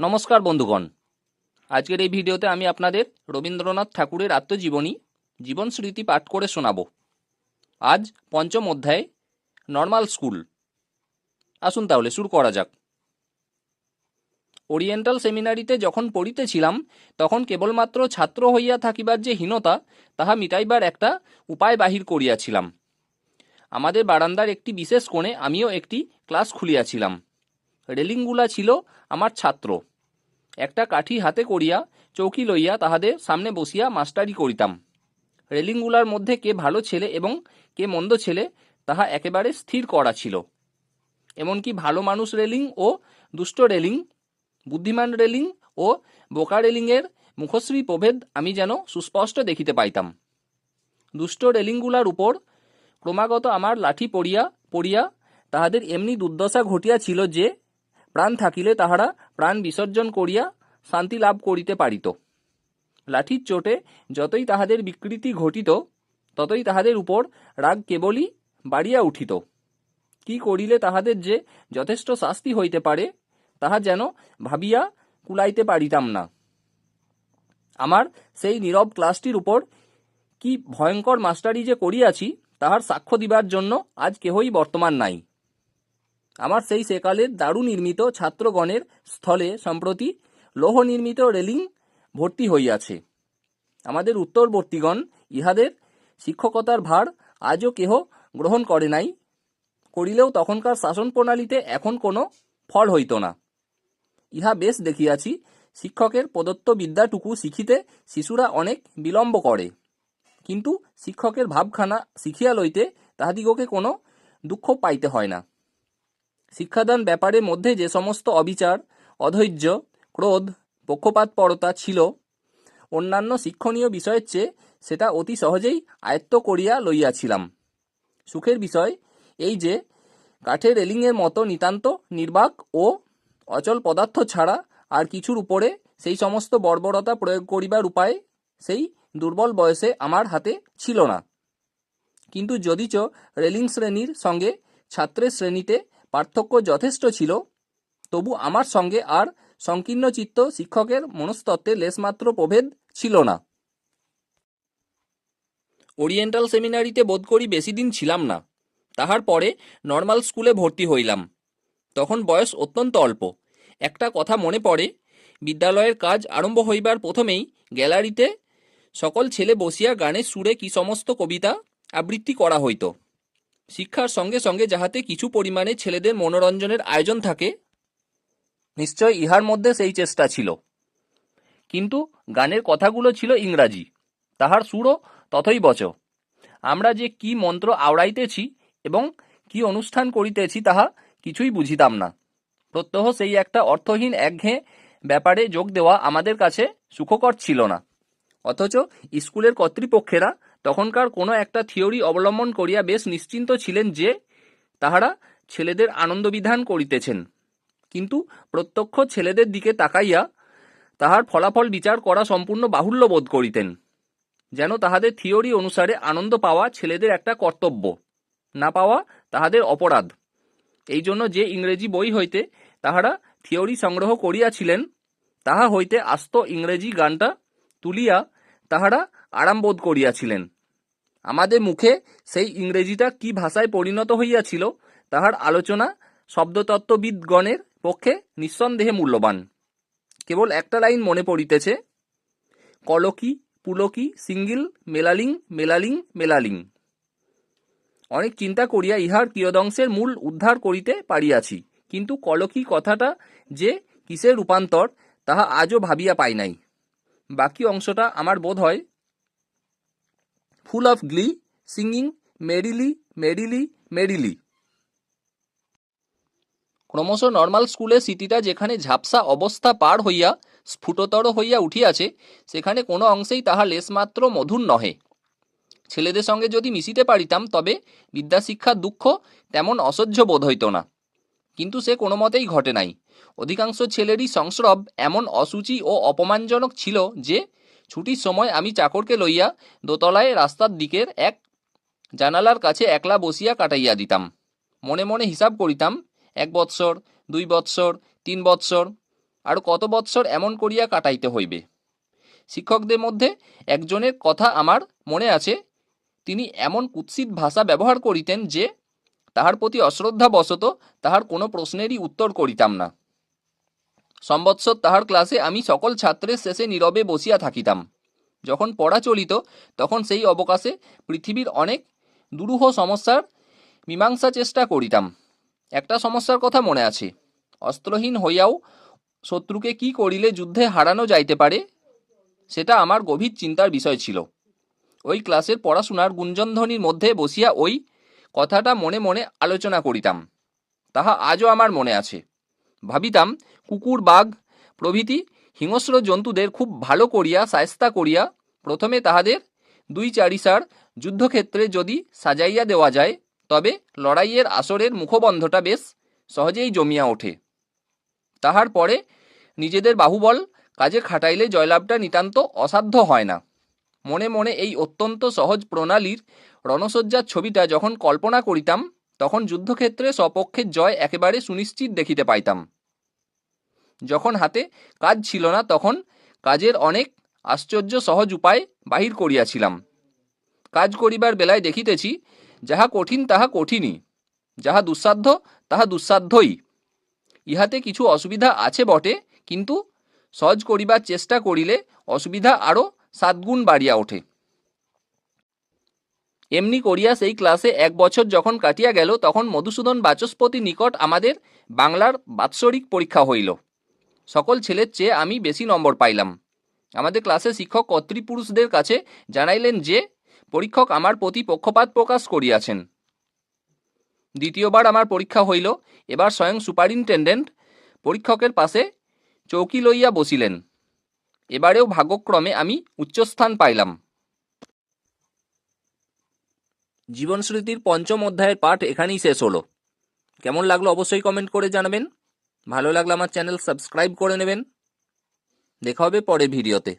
নমস্কার বন্ধুগণ। আজকের এই ভিডিওতে আমি আপনাদের রবীন্দ্রনাথ ঠাকুরের আত্মজীবনী, জীবন স্মৃতি পাঠ করে শোনাব। আজ পঞ্চম অধ্যায়ে, নর্মাল স্কুল। আসুন তাহলে শুরু করা যাক। ওরিয়েন্টাল সেমিনারিতে যখন পড়িতেছিলাম, তখন কেবলমাত্র ছাত্র হইয়া থাকিবার যে হীনতা, তাহা মিটাইবার একটা উপায় বাহির করিয়াছিলাম। আমাদের বারান্দার একটি বিশেষ কোণে আমিও একটি ক্লাস খুলিয়াছিলাম। রেলিংগুলা ছিল আমার ছাত্র। একটা কাঠি হাতে করিয়া চৌকি লইয়া তাহাদের সামনে বসিয়া মাস্টারি করিতাম। রেলিংগুলার মধ্যে কে ভালো ছেলে এবং কে মন্দ ছেলে, তাহা একেবারে স্থির করা ছিল। এমনকি ভালো মানুষ রেলিং ও দুষ্ট রেলিং, বুদ্ধিমান রেলিং ও বোকা রেলিংয়ের মুখশ্রী প্রভেদ আমি যেন সুস্পষ্ট দেখিতে পাইতাম। দুষ্ট রেলিংগুলার উপর ক্রমাগত আমার লাঠি পড়িয়া পড়িয়া তাহাদের এমনি দুর্দশা ঘটিয়াছিল যে প্রাণ থাকিলে তাহারা প্রাণ বিসর্জন করিয়া শান্তি লাভ করিতে পারিত। লাঠির চোটে যতই তাহাদের বিকৃতি ঘটিত, ততই তাহাদের উপর রাগ কেবলই বাড়িয়া উঠিত। কি করিলে তাহাদের যে যথেষ্ট শাস্তি হইতে পারে, তাহা যেন ভাবিয়া কুলাইতে পারিতাম না। আমার সেই নীরব ক্লাসটির উপর কি ভয়ঙ্কর মাস্টারি যে করিয়াছি, তাহার সাক্ষ্য দিবার জন্য আজ কেহই বর্তমান নাই। আমার সেই সেকালের দারু নির্মিত ছাত্রগণের স্থলে সম্প্রতি লৌহ নির্মিত রেলিং ভর্তি হইয়াছে। আমাদের উত্তরবর্তীগণ ইহাদের শিক্ষকতার ভার আজও কেহ গ্রহণ করে নাই, করিলেও তখনকার শাসন প্রণালীতে এখন কোনো ফল হইত না। ইহা বেশ দেখিয়াছি, শিক্ষকের প্রদত্ত বিদ্যাটুকু শিখিতে শিশুরা অনেক বিলম্ব করে। কিন্তু শিক্ষকের ভাবখানা শিখিয়া লইতে তাহাদিগকে কোনো দুঃখ পাইতে হয় না। শিক্ষাদান ব্যাপারের মধ্যে যে সমস্ত অবিচার, অধৈর্য, ক্রোধ, পক্ষপাতপরতা ছিল, অন্যান্য শিক্ষণীয় বিষয়ের চেয়ে সেটা অতি সহজেই আয়ত্ত করিয়া লইয়াছিলাম। সুখের বিষয় এই যে, কাঠের রেলিংয়ের মতো নিতান্ত নির্বাক ও অচল পদার্থ ছাড়া আর কিছুর উপরে সেই সমস্ত বর্বরতা প্রয়োগ করিবার উপায় সেই দুর্বল বয়সে আমার হাতে ছিল না। কিন্তু যদিচ রেলিং শ্রেণির সঙ্গে ছাত্রের শ্রেণীতে পার্থক্য যথেষ্ট ছিল, তবু আমার সঙ্গে আর সংকীর্ণ চিত্ত শিক্ষকের মনস্তত্ত্বে লেশমাত্র প্রভেদ ছিল না। ওরিয়েন্টাল সেমিনারিতে বোধ করি বেশি দিন ছিলাম না। তাহার পরে নর্মাল স্কুলে ভর্তি হইলাম। তখন বয়স অত্যন্ত অল্প। একটা কথা মনে পড়ে, বিদ্যালয়ের কাজ আরম্ভ হইবার প্রথমেই গ্যালারিতে সকল ছেলে বসিয়া গানের সুরে কি সমস্ত কবিতা আবৃত্তি করা হইত। শিক্ষার সঙ্গে সঙ্গে যাহাতে কিছু পরিমাণে ছেলেদের মনোরঞ্জনের আয়োজন থাকে, নিশ্চয় ইহার মধ্যে সেই চেষ্টা ছিল। কিন্তু গানের কথাগুলো ছিল ইংরাজি, তাহার সুরও তথই বচ। আমরা যে কি মন্ত্র আওড়াইতেছি এবং কি অনুষ্ঠান করিতেছি তাহা কিছুই বুঝিতাম না। প্রত্যহ সেই একটা অর্থহীন একঘেয়ে ব্যাপারে যোগ দেওয়া আমাদের কাছে সুখকর ছিল না। অথচ স্কুলের কর্তৃপক্ষেরা তখনকার কোনো একটা থিওরি অবলম্বন করিয়া বেশ নিশ্চিন্ত ছিলেন যে, তাহারা ছেলেদের আনন্দবিধান করিতেছেন। কিন্তু প্রত্যক্ষ ছেলেদের দিকে তাকাইয়া তাহার ফলাফল বিচার করা সম্পূর্ণ বাহুল্য বোধ করিতেন, যেন তাহাদের থিওরি অনুসারে আনন্দ পাওয়া ছেলেদের একটা কর্তব্য, না পাওয়া তাহাদের অপরাধ। এই জন্য যে ইংরেজি বই হইতে তাহারা থিওরি সংগ্রহ করিয়াছিলেন, তাহা হইতে আস্ত ইংরেজি গানটা তুলিয়া তাহারা আরাম বোধ করিয়াছিলেন। আমাদের মুখে সেই ইংরেজিটা কি ভাষায় পরিণত হইয়াছিল, তাহার আলোচনা শব্দতত্ত্ববিদগণের পক্ষে নিঃসন্দেহে মূল্যবান। কেবল একটা লাইন মনে পড়িতেছে, কলকি, পুলকি, সিঙ্গিল, মেলালিং মেলালিং মেলালিং। অনেক চিন্তা করিয়া ইহার কিয়দংশের মূল উদ্ধার করিতে পারিয়াছি, কিন্তু কলকি কথাটা যে কিসের রূপান্তর, তাহা আজও ভাবিয়া পাই নাই। বাকি অংশটা আমার বোধ হয় full of glee, singing, merrily merrily merrily. ক্রমশ নর্মাল স্কুলের সিটিটা যেখানে ঝাপসা অবস্থা পার হইয়া, স্ফুটতর হইয়া উঠিয়াছে, সেখানে কোনো অংশেই তাহা লেশমাত্র মধুর নহে। ছেলেদের সঙ্গে যদি মিশিতে পারিতাম, তবে বিদ্যাশিক্ষার দুঃখ তেমন অসহ্য বোধ হইত না। কিন্তু সে কোনো মতেই ঘটে নাই। অধিকাংশ ছেলেরই সংস্রব এমন অসুচি ও অপমানজনক ছিল যে, ছুটির সময় আমি চাকরকে লইয়া দোতলায় রাস্তার দিকের এক জানালার কাছে একলা বসিয়া কাটাইয়া দিতাম। মনে মনে হিসাব করিতাম, এক বৎসর, দুই বৎসর, তিন বৎসর, আর কত বৎসর এমন করিয়া কাটাইতে হইবে। শিক্ষকদের মধ্যে একজনের কথা আমার মনে আছে, তিনি এমন কুৎসিত ভাষা ব্যবহার করিতেন যে, তাহার প্রতি অশ্রদ্ধা বশত তাহার কোনো প্রশ্নেরই উত্তর করিতাম না। সম্বৎসর তাহার ক্লাসে আমি সকল ছাত্রের শেষে নীরবে বসিয়া থাকিতাম। যখন পড়া চলিত, তখন সেই অবকাশে পৃথিবীর অনেক দুরূহ সমস্যার মীমাংসা চেষ্টা করিতাম। একটা সমস্যার কথা মনে আছে। অস্ত্রহীন হইয়াও শত্রুকে কি করিলে যুদ্ধে হারানো যাইতে পারে, সেটা আমার গভীর চিন্তার বিষয় ছিল। ওই ক্লাসের পড়াশোনার গুঞ্জনধ্বনির মধ্যে বসিয়া ওই কথাটা মনে মনে আলোচনা করিতাম। তাহা আজও আমার মনে আছে। ভাবিতাম কুকুর, বাঘ প্রভৃতি হিংস্র জন্তুদের খুব ভালো করিয়া, সায়স্তা করিয়া প্রথমে তাহাদের দুই চারিসার যুদ্ধক্ষেত্রে যদি সাজাইয়া দেওয়া যায়, তবে লড়াইয়ের আসরের মুখবন্ধটা বেশ সহজেই জমিয়া ওঠে। তাহার পরে নিজেদের বাহুবল কাজে খাটাইলে জয়লাভটা নিতান্ত অসাধ্য হয় না। মনে মনে এই অত্যন্ত সহজ প্রণালীর রণসজ্জার ছবিটা যখন কল্পনা করিতাম তখন যুদ্ধক্ষেত্রে স্বপক্ষের জয় একেবারে সুনিশ্চিত দেখিতে পাইতাম। যখন হাতে কাজ ছিল না, তখন কাজের অনেক আশ্চর্য সহজ উপায় বাহির করিয়াছিলাম। কাজ করিবার বেলায় দেখিতেছি, যাহা কঠিন তাহা কঠিনই, যাহা দুঃসাধ্য তাহা দুঃসাধ্যই। ইহাতে কিছু অসুবিধা আছে বটে, কিন্তু সহজ করিবার চেষ্টা করিলে অসুবিধা আরও সাতগুণ বাড়িয়া ওঠে। এমনি করিয়া সেই ক্লাসে এক বছর যখন কাটিয়া গেল, তখন মধুসূদন বাচস্পতি নিকট আমাদের বাংলার বাৎসরিক পরীক্ষা হইল। সকল ছেলের চেয়ে আমি বেশি নম্বর পাইলাম। আমাদের ক্লাসে শিক্ষক কর্তৃপুরুষদের কাছে জানাইলেন যে, পরীক্ষক আমার প্রতি পক্ষপাত প্রকাশ করিয়াছেন। দ্বিতীয়বার আমার পরীক্ষা হইল। এবার স্বয়ং সুপারিনটেন্ডেন্ট পরীক্ষকের পাশে চৌকি লইয়া বসিলেন। এবারেও ভাগ্যক্রমে আমি উচ্চস্থান পাইলাম। জীবন স্মৃতির পঞ্চম অধ্যায়ের পাঠ এখানেই শেষ হলো। কেমন লাগল অবশ্যই কমেন্ট করে জানাবেন। ভালো লাগলে আমার চ্যানেল সাবস্ক্রাইব করে নেবেন। দেখা হবে পরে ভিডিওতে